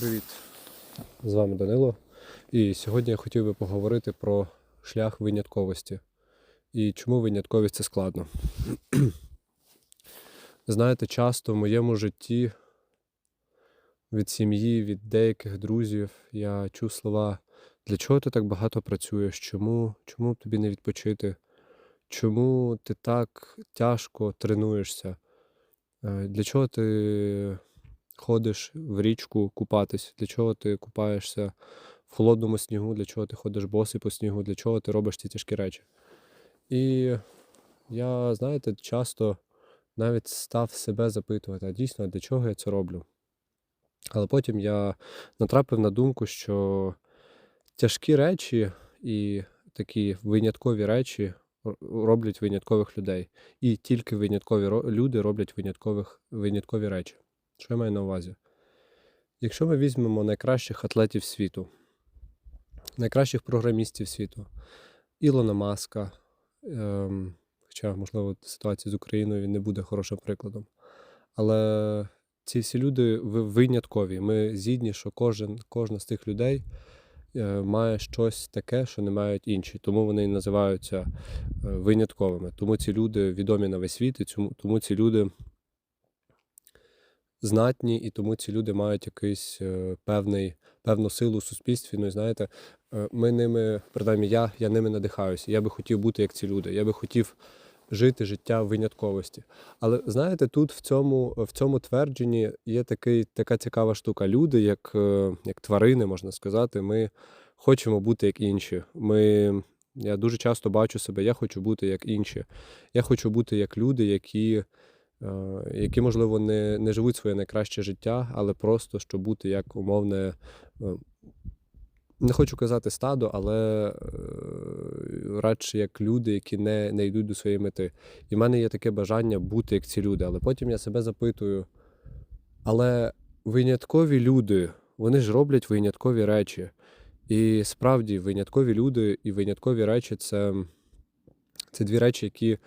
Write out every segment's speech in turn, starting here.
Привіт! З вами Данило. І сьогодні я хотів би поговорити про шлях винятковості і чому винятковість це складно. Знаєте, часто в моєму житті від сім'ї, від деяких друзів я чув слова: для чого ти так багато працюєш? Чому, чому тобі не відпочити? Чому ти так тяжко тренуєшся? Е, Для чого ти ходиш в річку купатись? Для чого ти купаєшся в холодному снігу? Для чого ти ходиш босий по снігу? Для чого ти робиш ці тяжкі речі? І я, знаєте, часто навіть став себе запитувати, а дійсно, для чого я це роблю? Але потім я натрапив на думку, що тяжкі речі і такі виняткові речі роблять виняткових людей. І тільки виняткові люди роблять виняткових, виняткові речі. Що я маю на увазі? Якщо ми візьмемо найкращих атлетів світу, найкращих програмістів світу, Ілона Маска, ем, хоча, можливо, ситуація з Україною не буде хорошим прикладом. Але ці всі люди виняткові. Ми згідні, що кожен, кожна з тих людей е, має щось таке, що не мають інші. Тому вони називаються е, винятковими. Тому ці люди відомі на весь світ, і тому ці люди знатні, і тому ці люди мають якийсь е, певний, певну силу у суспільстві. Ну і знаєте, е, ми ними, принаймні я, я ними надихаюся. Я би хотів бути як ці люди. Я би хотів жити життя в винятковості. Але знаєте, тут в цьому, в цьому твердженні є такий, така цікава штука. Люди, як, е, як тварини, можна сказати, ми хочемо бути як інші. Ми, я дуже часто бачу себе, я хочу бути як інші. Я хочу бути як люди, які, які можливо, не, не живуть своє найкраще життя, але просто щоб бути як умовне. е, Не хочу казати стадо, але е, радше як люди, які не, не йдуть до своєї мети. І в мене є таке бажання бути як ці люди. Але потім я себе запитую: але виняткові люди, вони ж роблять виняткові речі. І справді виняткові люди і виняткові речі це, це дві речі, які,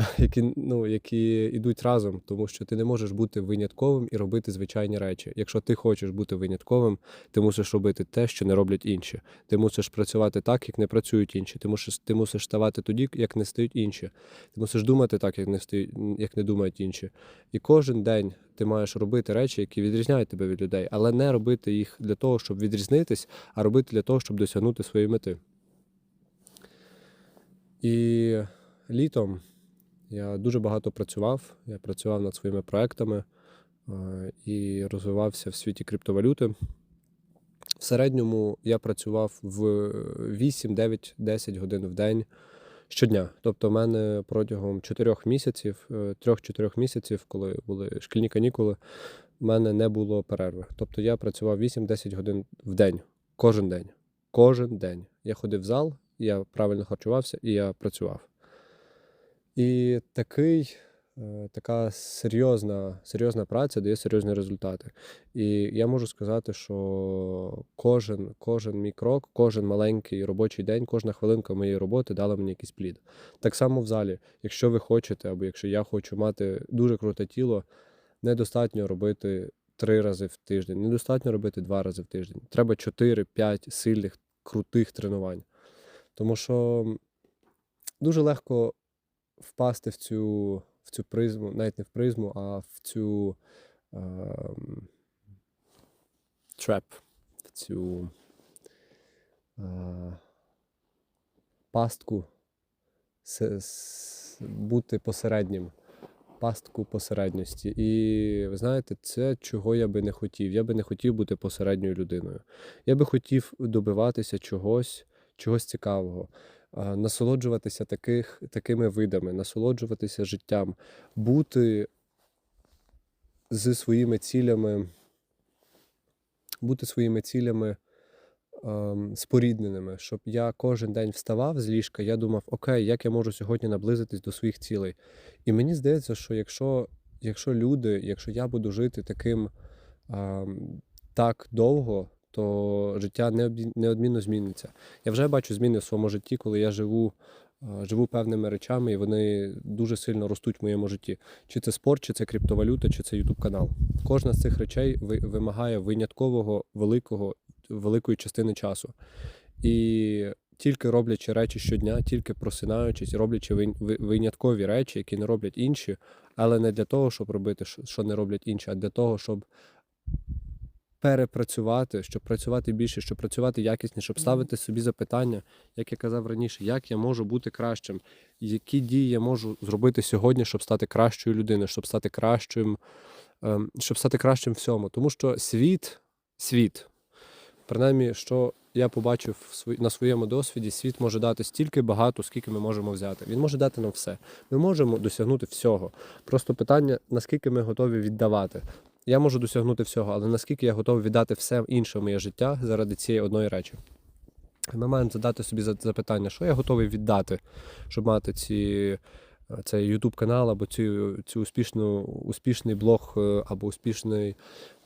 які, ну, які йдуть разом, тому що ти не можеш бути винятковим і робити звичайні речі. Якщо ти хочеш бути винятковим, ти мусиш робити те, що не роблять інші. Ти мусиш працювати так, як не працюють інші. Ти мусиш, ти мусиш ставати тоді, як не стають інші. Ти мусиш думати так, як не стають, як не думають інші. І кожен день ти маєш робити речі, які відрізняють тебе від людей, але не робити їх для того, щоб відрізнитись, а робити для того, щоб досягнути своєї мети. І літом я дуже багато працював. Я працював над своїми проектами е, і розвивався в світі криптовалюти. В середньому я працював в 8, 9, 10 годин в день щодня. Тобто, в мене протягом 4 місяців, 3-4 місяців, коли були шкільні канікули, в мене не було перерви. Тобто я працював 8-10 годин в день, кожен день. Кожен день. Я ходив в зал, я правильно харчувався і я працював. І такий, е, така серйозна, серйозна праця дає серйозні результати. І я можу сказати, що кожен, кожен мій крок, кожен маленький робочий день, кожна хвилинка моєї роботи дала мені якийсь плід. Так само в залі, якщо ви хочете, або якщо я хочу мати дуже круте тіло, недостатньо робити три рази в тиждень, недостатньо робити два рази в тиждень. Треба 4-5 сильних, крутих тренувань. Тому що дуже легко впасти в цю, в цю призму, навіть не в призму, а в цю ем, треп, в цю е, пастку бути посереднім, пастку посередності. І ви знаєте, це чого я би не хотів. Я би не хотів бути посередньою людиною. Я би хотів добиватися чогось, чогось цікавого насолоджуватися таких, такими видами, насолоджуватися життям, бути зі своїми цілями, бути своїми цілями спорідненими, щоб я кожен день вставав з ліжка, я думав, окей, як я можу сьогодні наблизитись до своїх цілей. І мені здається, що якщо, якщо люди, якщо я буду жити таким ем, так довго, то життя неодмінно зміниться. Я вже бачу зміни в своєму житті, коли я живу е, живу певними речами, і вони дуже сильно ростуть в моєму житті. Чи це спорт, чи це криптовалюта, чи це Ютуб канал. Кожна з цих речей вимагає виняткового великого великої частини часу. І тільки роблячи речі щодня, тільки просинаючись, роблячи виняткові речі, які не роблять інші, але не для того, щоб робити, що- що не роблять інші, а для того, щоб перепрацювати, щоб працювати більше, щоб працювати якісніше, щоб ставити собі запитання, як я казав раніше, як я можу бути кращим, які дії я можу зробити сьогодні, щоб стати кращою людиною, щоб стати кращим, ем, щоб стати кращим всьому. Тому що світ, світ, принаймні, що я побачив на своєму досвіді, світ може дати стільки багато, скільки ми можемо взяти. Він може дати нам все. Ми можемо досягнути всього. Просто питання, наскільки ми готові віддавати. Я можу досягнути всього, але наскільки я готовий віддати все інше в моє життя заради цієї одної речі. Ми маємо задати собі запитання, що я готовий віддати, щоб мати ці, е, цей YouTube канал або цю, цю успішну, успішний блог е, або успішний,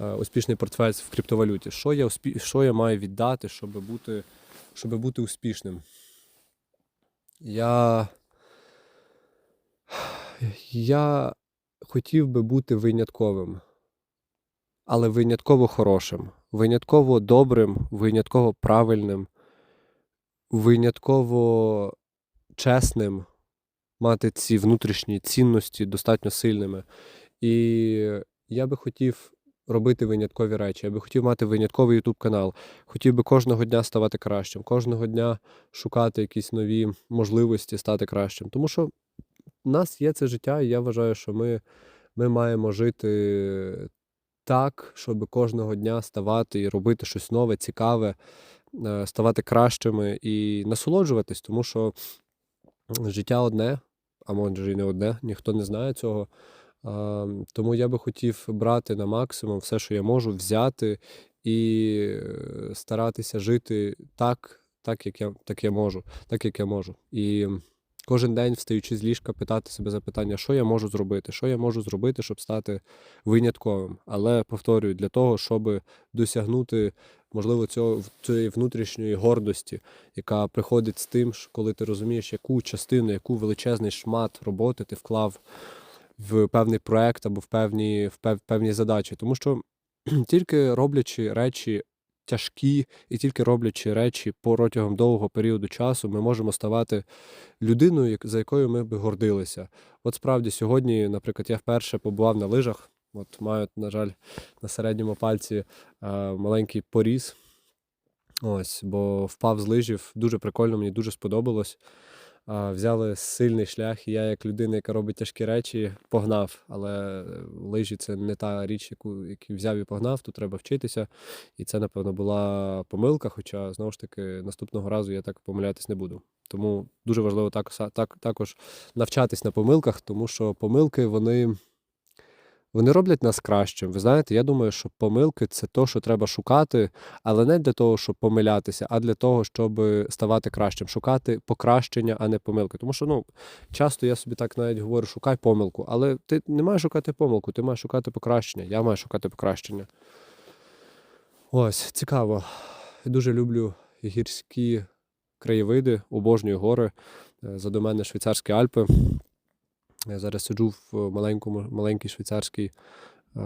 е, успішний портфель в криптовалюті. Що я, що я маю віддати, щоб бути, щоб бути успішним? Я, я хотів би бути винятковим але винятково хорошим, винятково добрим, винятково правильним, винятково чесним, мати ці внутрішні цінності достатньо сильними. І я би хотів робити виняткові речі. Я би хотів мати винятковий YouTube канал. Хотів би кожного дня ставати кращим, кожного дня шукати якісь нові можливості стати кращим. Тому що в нас є це життя, і я вважаю, що ми, ми маємо жити так, щоб кожного дня ставати і робити щось нове, цікаве, е, ставати кращими і насолоджуватись, тому що життя одне, а може і не одне, ніхто не знає цього. Тому я би хотів брати на максимум все, що я можу, взяти і е, старатися жити так, так, як я, так я можу, так як я можу. І кожен день, встаючи з ліжка, питати себе запитання, що я можу зробити, що я можу зробити, щоб стати винятковим. Але повторюю, для того, щоб досягнути, можливо, цього цієї внутрішньої гордості, яка приходить з тим, коли ти розумієш, яку частину, яку величезний шмат роботи ти вклав в певний проект або в певні, в пев, певні задачі. Тому що тільки роблячи речі тяжкі, і тільки роблячи речі протягом довгого періоду часу, ми можемо ставати людиною, за якою ми би гордилися. От справді сьогодні, наприклад, я вперше побував на лижах. От маю, на жаль, на середньому пальці е, маленький поріз. Ось, бо впав з лижів. Дуже прикольно, мені дуже сподобалось. Взяли сильний шлях, і я, як людина, яка робить тяжкі речі, погнав. Але е, лижі це не та річ, яку, яку взяв і погнав, тут треба вчитися. І це, напевно, була помилка. Хоча, знову ж таки, наступного разу я так помилятись не буду. Тому дуже важливо так, так, також навчатись на помилках, тому що помилки вони. Вони роблять нас кращим. Ви знаєте, я думаю, що помилки це то, що треба шукати, але не для того, щоб помилятися, а для того, щоб ставати кращим, шукати покращення, а не помилки. Тому що ну, часто я собі так навіть говорю, шукай помилку, але ти не маєш шукати помилку, ти маєш шукати покращення. Я маю шукати покращення. Ось, цікаво. Я дуже люблю гірські краєвиди, обожнюю гори. Е, Заду мене швейцарські Альпи. Я зараз сиджу в маленькому, маленькій швейцарській, е,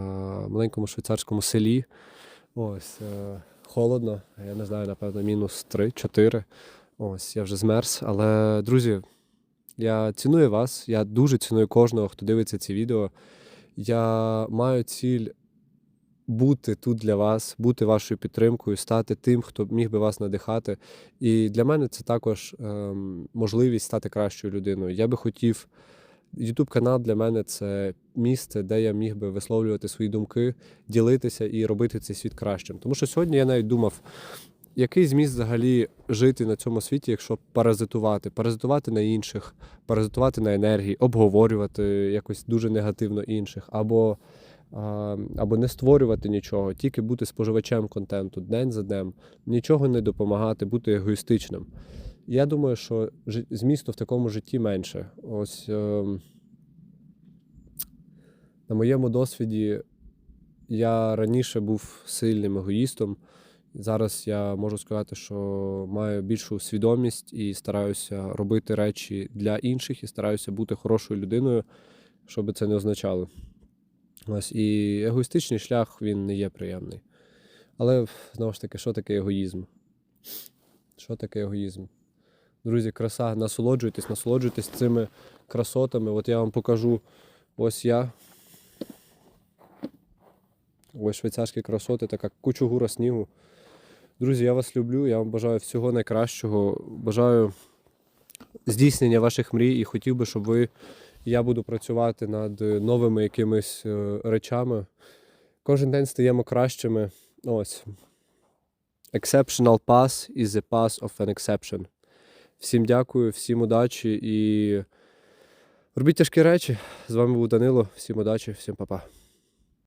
маленькому швейцарському селі. Ось, е, холодно, я не знаю, напевно, мінус 3-4. Ось, я вже змерз. Але, друзі, я ціную вас, я дуже ціную кожного, хто дивиться ці відео. Я маю ціль бути тут для вас, бути вашою підтримкою, стати тим, хто міг би вас надихати. І для мене це також ем, можливість стати кращою людиною. Я би хотів. YouTube канал для мене це місце, де я міг би висловлювати свої думки, ділитися і робити цей світ кращим. Тому що сьогодні я навіть думав, який зміст взагалі жити на цьому світі, якщо паразитувати, паразитувати на інших, паразитувати на енергії, обговорювати якось дуже негативно інших, або, або не створювати нічого, тільки бути споживачем контенту день за днем, нічого не допомагати, бути егоїстичним. Я думаю, що змісту в такому житті менше. Ось ем, на моєму досвіді я раніше був сильним егоїстом. Зараз я можу сказати, що маю більшу свідомість і стараюся робити речі для інших, і стараюся бути хорошою людиною, що би це не означало. Ось і егоїстичний шлях він не є приємний. Але знову ж таки, що таке егоїзм? Що таке егоїзм? Друзі, краса, насолоджуйтесь, насолоджуйтесь цими красотами. От я вам покажу. Ось я. Ось швейцарські красоти, така кучугура снігу. Друзі, я вас люблю, я вам бажаю всього найкращого. Бажаю здійснення ваших мрій і хотів би, щоб ви я буду працювати над новими якимись е, речами. Кожен день стаємо кращими. Ось. Exceptional pass is the pass of an exception. Всім дякую, всім удачі і робіть тяжкі речі. З вами був Данило. Всім удачі, всім па-па.